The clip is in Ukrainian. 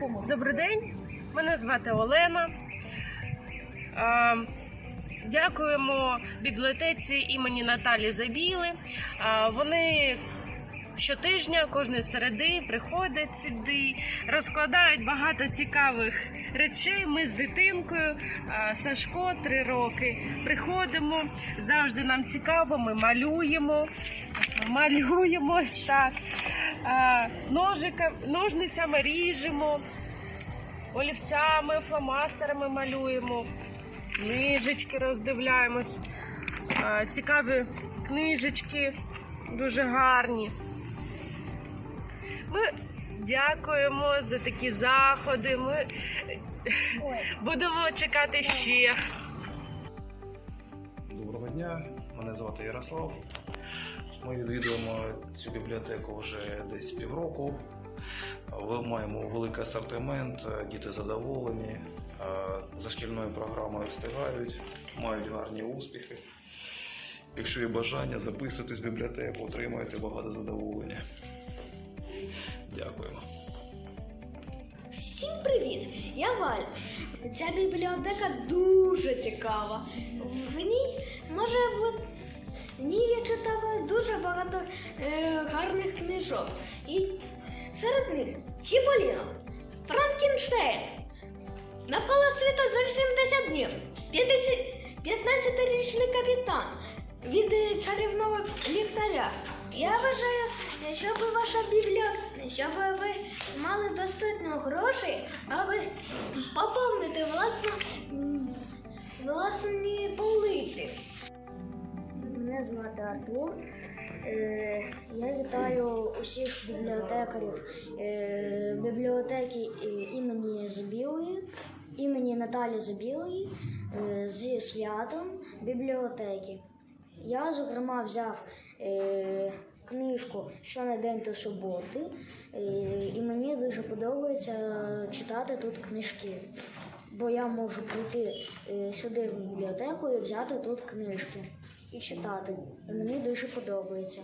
Добрий день, мене звати Олена. Дякуємо бібліотеці імені Наталі Забіли. Вони щотижня, кожної середи приходять сюди, розкладають багато цікавих речей. Ми з дитинкою, Сашко, три роки. Приходимо, завжди нам цікаво, ми малюємо. Малюємо так. А, Ножика, ножницями ріжемо олівцями, фломастерами малюємо, книжечки роздивляємось. Цікаві книжечки, дуже гарні. Ми дякуємо за такі заходи. Ми будемо чекати ще. Доброго дня, мене звати Ярослав. Ми відвідуємо цю бібліотеку вже десь півроку. Ви- Маємо великий асортимент, діти задоволені, за шкільною програмою встигають, мають гарні успіхи. Якщо є бажання, записуйтесь в бібліотеку, отримаєте багато задоволення. Дякуємо. Всім привіт! Я Валь. Ця бібліотека дуже цікава. В ній може. В ній я читала дуже багато е, гарних книжок. І серед них Чіполіно, Франкенштейн, Навколо світа за 80 днів, 15-річний капітан від е, чарівного ліхтаря. Я вважаю, щоб ваша бібліотека, щоб ви мали достатньо грошей, аби поповнити власну, власні полиці. Мене звати Артур. Е, Я вітаю усіх бібліотекарів е, бібліотеки е, імені Забілої, імені Наталі Забілої зі святом бібліотеки. Я, зокрема, взяв книжку щонедень до суботи, і мені дуже подобається читати тут книжки. Бо я можу прийти сюди в бібліотеку і взяти тут книжки і читати. І мені дуже подобається.